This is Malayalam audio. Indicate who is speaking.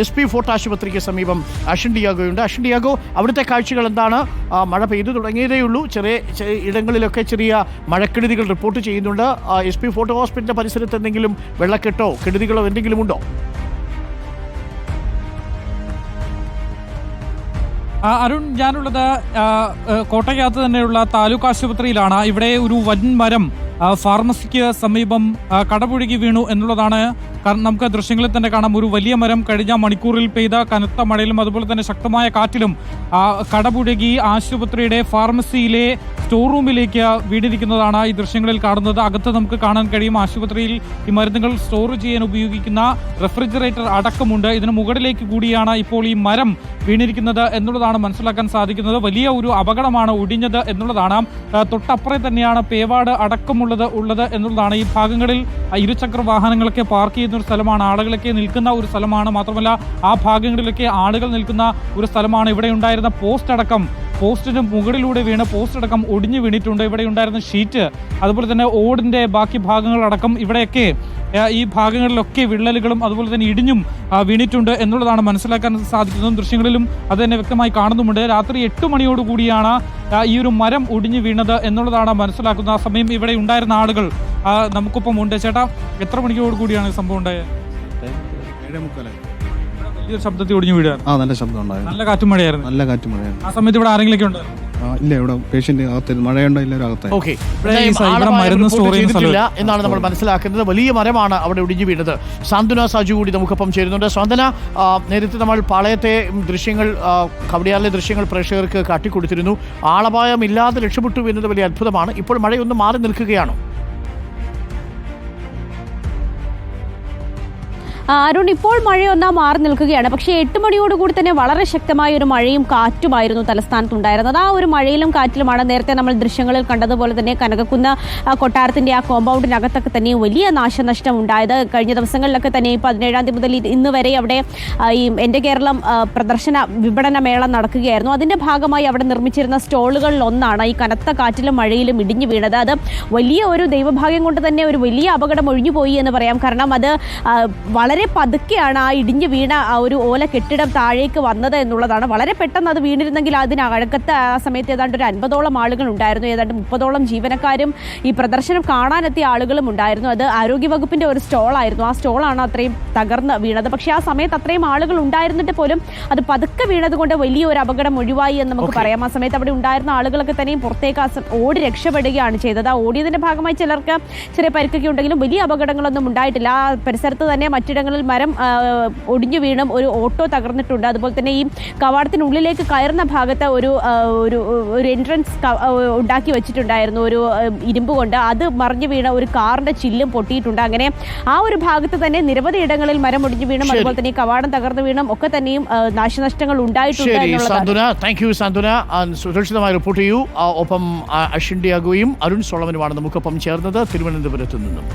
Speaker 1: എസ് പി ഫോർട്ട് ആശുപത്രിക്ക് സമീപം അഷിൻ ഡിയാഗോയുണ്ട് അഷിൻ ഡിയാഗോ അവിടുത്തെ കാഴ്ചകൾ എന്താണ്? മഴ പെയ്തു തുടങ്ങിയതേയുള്ളൂ ചെറിയ ഇടങ്ങളിലൊക്കെ ചെറിയ മഴക്കെടുതികൾ റിപ്പോർട്ട് ചെയ്യുന്നുണ്ട്. എസ് പി ഫോർട്ട് ഹോസ്പിറ്റലിന്റെ പരിസരത്ത് എന്തെങ്കിലും വെള്ളക്കെട്ടോ കെടുതികളോ എന്തെങ്കിലും ഉണ്ടോ?
Speaker 2: അരുൺ ഞാനുള്ളത് കോട്ടയ്ക്കകത്ത് തന്നെയുള്ള താലൂക്ക് ആശുപത്രിയിലാണ്. ഇവിടെ ഒരു വൻ മരം ഫാർമസിക്ക് സമീപം കടപുഴകി വീണു എന്നുള്ളതാണ് കാരണം നമുക്ക് ദൃശ്യങ്ങളിൽ തന്നെ കാണാം. ഒരു വലിയ മരം കഴിഞ്ഞ മണിക്കൂറിൽ പെയ്ത കനത്ത മഴയിലും അതുപോലെ തന്നെ ശക്തമായ കാറ്റിലും കടപുഴകി ആശുപത്രിയുടെ ഫാർമസിയിലെ സ്റ്റോർ റൂമിലേക്ക് വീടിരിക്കുന്നതാണ് ഈ ദൃശ്യങ്ങളിൽ കാണുന്നത്. അകത്ത് നമുക്ക് കാണാൻ കഴിയും ആശുപത്രിയിൽ ഈ മരുന്നുകൾ സ്റ്റോർ ചെയ്യാൻ ഉപയോഗിക്കുന്ന റെഫ്രിജറേറ്റർ അടക്കമുണ്ട്. ഇതിന് മുകളിലേക്ക് കൂടിയാണ് ഇപ്പോൾ ഈ മരം വീണിരിക്കുന്നത് എന്നുള്ളതാണ് മനസ്സിലാക്കാൻ സാധിക്കുന്നത്. വലിയ ഒരു അപകടമാണ് ഒടിഞ്ഞത് എന്നുള്ളതാണ്. തൊട്ടപ്പുറം തന്നെയാണ് പേവാട് അടക്കമുള്ളത് ഉള്ളത് എന്നുള്ളതാണ്. ഈ ഭാഗങ്ങളിൽ ആ, ഇരുചക്ര വാഹനങ്ങളൊക്കെ പാർക്ക് ചെയ്യുന്ന ഒരു സ്ഥലമാണ്. ആളുകളൊക്കെ നിൽക്കുന്ന ഒരു സ്ഥലമാണ്. മാത്രമല്ല ആ ഭാഗങ്ങളിലൊക്കെ ആളുകൾ നിൽക്കുന്ന ഒരു സ്ഥലമാണ് ഇവിടെ ഉണ്ടായിരുന്ന പോസ്റ്റ് അടക്കം പോസ്റ്റിന് മുകളിലൂടെ വീണ് പോസ്റ്റ് അടക്കം ഒടിഞ്ഞു വീണിട്ടുണ്ട്. ഇവിടെ ഉണ്ടായിരുന്ന ഷീറ്റ് അതുപോലെ തന്നെ ഓടിന്റെ ബാക്കി ഭാഗങ്ങളടക്കം ഇവിടെയൊക്കെ ഈ ഭാഗങ്ങളിലൊക്കെ വിള്ളലുകളും അതുപോലെ തന്നെ ഇടിഞ്ഞും വീണിട്ടുണ്ട് എന്നുള്ളതാണ് മനസ്സിലാക്കാൻ സാധിക്കുന്നതും. ദൃശ്യങ്ങളിലും അത് തന്നെ വ്യക്തമായി കാണുന്നുമുണ്ട്. രാത്രി എട്ട് മണിയോടുകൂടിയാണ് ഈ ഒരു മരം ഒടിഞ്ഞു വീണത് എന്നുള്ളതാണ് മനസ്സിലാക്കുന്നത് ആ സമയം. ഇവിടെ ഉണ്ടായിരുന്ന ആളുകൾ നമുക്കൊപ്പം ഉണ്ട്. ചേട്ടാ എത്ര മണിക്കോട് കൂടിയാണ് ഈ സംഭവം ഉണ്ടായത്? വലിയൊരു ശബ്ദത്തിൽ ഒടിഞ്ഞു വീഴാൻ
Speaker 3: ആ നല്ല ശബ്ദം ഉണ്ടായിരുന്നു.
Speaker 2: നല്ല കാറ്റും മഴയായിരുന്നു.
Speaker 3: നല്ല കാറ്റ് മഴയായിരുന്നു.
Speaker 2: ആ സമയത്ത് ഇവിടെ ആരെങ്കിലൊക്കെ ഉണ്ട്?
Speaker 3: ആ ഇല്ല ഇവിടെ പേഷ്യന്റ് അകത്തായിരുന്നു മഴയുണ്ടോ എല്ലാവരും അകത്തായി
Speaker 1: ഓക്കെ.
Speaker 2: ഇവിടെ ഈ ഇവിടെ മരുന്ന് ചെയ്യുന്ന
Speaker 1: ചെയ്തിട്ടില്ല എന്നാണ് നമ്മൾ മനസ്സിലാക്കുന്നത്. വലിയ മരമാണ് അവിടെ ഒടിഞ്ഞു വീണത്. സാന്ത്വന സാജു കൂടി നമുക്കൊപ്പം ചേരുന്നുണ്ട്. സാന്ത്വന ആ, നേരത്തെ നമ്മൾ പാളയത്തെ ദൃശ്യങ്ങൾ ആ, കവടിയാറിലെ ദൃശ്യങ്ങൾ പ്രേക്ഷകർക്ക് കാട്ടിക്കൊടുത്തിരുന്നു. ആളപായം ഇല്ലാതെ രക്ഷപ്പെട്ടു എന്നത് വലിയ അത്ഭുതമാണ്. ഇപ്പോൾ മഴയൊന്ന് മാറി നിൽക്കുകയാണോ?
Speaker 4: അരുൺ ഇപ്പോൾ മഴയൊന്നാ മാറി നിൽക്കുകയാണ്. പക്ഷേ എട്ട് മണിയോടുകൂടി തന്നെ വളരെ ശക്തമായ ഒരു മഴയും കാറ്റുമായിരുന്നു തലസ്ഥാനത്തുണ്ടായിരുന്നത്. ആ ഒരു മഴയിലും കാറ്റിലുമാണ് നേരത്തെ നമ്മൾ ദൃശ്യങ്ങളിൽ കണ്ടതുപോലെ തന്നെ കനകക്കുന്ന കൊട്ടാരത്തിന്റെ ആ കോമ്പൗണ്ടിനകത്തൊക്കെ തന്നെ വലിയ നാശനഷ്ടം ഉണ്ടായത്. കഴിഞ്ഞ ദിവസങ്ങളിലൊക്കെ തന്നെ ഈ പതിനേഴാം തീയതി മുതൽ ഇന്ന് വരെ അവിടെ ഈ എന്റെ കേരളം പ്രദർശന വിപണന മേള നടക്കുകയായിരുന്നു. അതിന്റെ ഭാഗമായി അവിടെ നിർമ്മിച്ചിരുന്ന സ്റ്റോളുകളിൽ ഒന്നാണ് ഈ കനത്ത കാറ്റിലും മഴയിലും ഇടിഞ്ഞു വീണത്. അത് വലിയ ഒരു ദൈവഭാഗ്യം കൊണ്ട് തന്നെ ഒരു വലിയ അപകടം ഒഴിഞ്ഞുപോയി എന്ന് പറയാം. കാരണം അത് ആ, വളരെ പതുക്കെയാണ് ആ ഇടിഞ്ഞു വീണ ആ ഒരു ഓല കെട്ടിടം താഴേക്ക് വന്നത് എന്നുള്ളതാണ്. വളരെ പെട്ടെന്ന് അത് വീണിരുന്നെങ്കിൽ അതിനകത്ത് ആ സമയത്ത് ഏതാണ്ട് ഒരു അൻപതോളം ആളുകൾ ഉണ്ടായിരുന്നു. ഏതാണ്ട് മുപ്പതോളം ജീവനക്കാരും ഈ പ്രദർശനം കാണാനെത്തിയ ആളുകളും ഉണ്ടായിരുന്നു. അത് ആരോഗ്യവകുപ്പിന്റെ ഒരു സ്റ്റോളായിരുന്നു. ആ സ്റ്റോളാണ് അത്രയും തകർന്ന് വീണത്. പക്ഷേ ആ സമയത്ത് അത്രയും ആളുകൾ ഉണ്ടായിരുന്നിട്ട് പോലും അത് പതുക്കെ വീണത് കൊണ്ട് വലിയൊരു അപകടം ഒഴിവായി എന്ന് നമുക്ക് പറയാം. ആ സമയത്ത് അവിടെ ഉണ്ടായിരുന്ന ആളുകളൊക്കെ തന്നെയും പുറത്തേക്ക് ആ ഓടി രക്ഷപ്പെടുകയാണ് ചെയ്തത്. ആ ഓടിയതിന്റെ ഭാഗമായി ചിലർക്ക് ചെറിയ പരിക്കൊക്കെ ഉണ്ടെങ്കിലും വലിയ അപകടങ്ങളൊന്നും ഉണ്ടായിട്ടില്ല. ആ പരിസരത്ത് തന്നെ മറ്റിടങ്ങളിൽ മരം ഒടിഞ്ഞു വീണും ഒരു ഓട്ടോ തകർന്നിട്ടുണ്ട്. അതുപോലെ തന്നെ ഈ കവാടത്തിനുള്ളിലേക്ക് കയറുന്ന ഭാഗത്ത് ഒരു ഒരു ഒരു എൻട്രൻസ് ഉണ്ടാക്കി വെച്ചിട്ടുണ്ടായിരുന്നു ഒരു ഇരുമ്പ് കൊണ്ട്. അത് മറിഞ്ഞു വീണ ഒരു കാറിന്റെ ചില്ലും പൊട്ടിയിട്ടുണ്ട്. അങ്ങനെ ആ ഒരു ഭാഗത്ത് തന്നെ നിരവധി ഇടങ്ങളിൽ മരം ഒടിഞ്ഞു വീണും. അതുപോലെ തന്നെ ഈ കവാടം തകർന്നു വീണും ഒക്കെ തന്നെയും നാശനഷ്ടങ്ങൾ ഉണ്ടായിട്ടുണ്ട്
Speaker 1: സുരക്ഷിതമായി റിപ്പോർട്ട് ചെയ്യൂ. ഒപ്പം അഷിൻ ഡിയാഗോയും അരുൺ സോളമനുമാണ് നമുക്കൊപ്പം ചേർന്നത് തിരുവനന്തപുരത്ത് നിന്നും.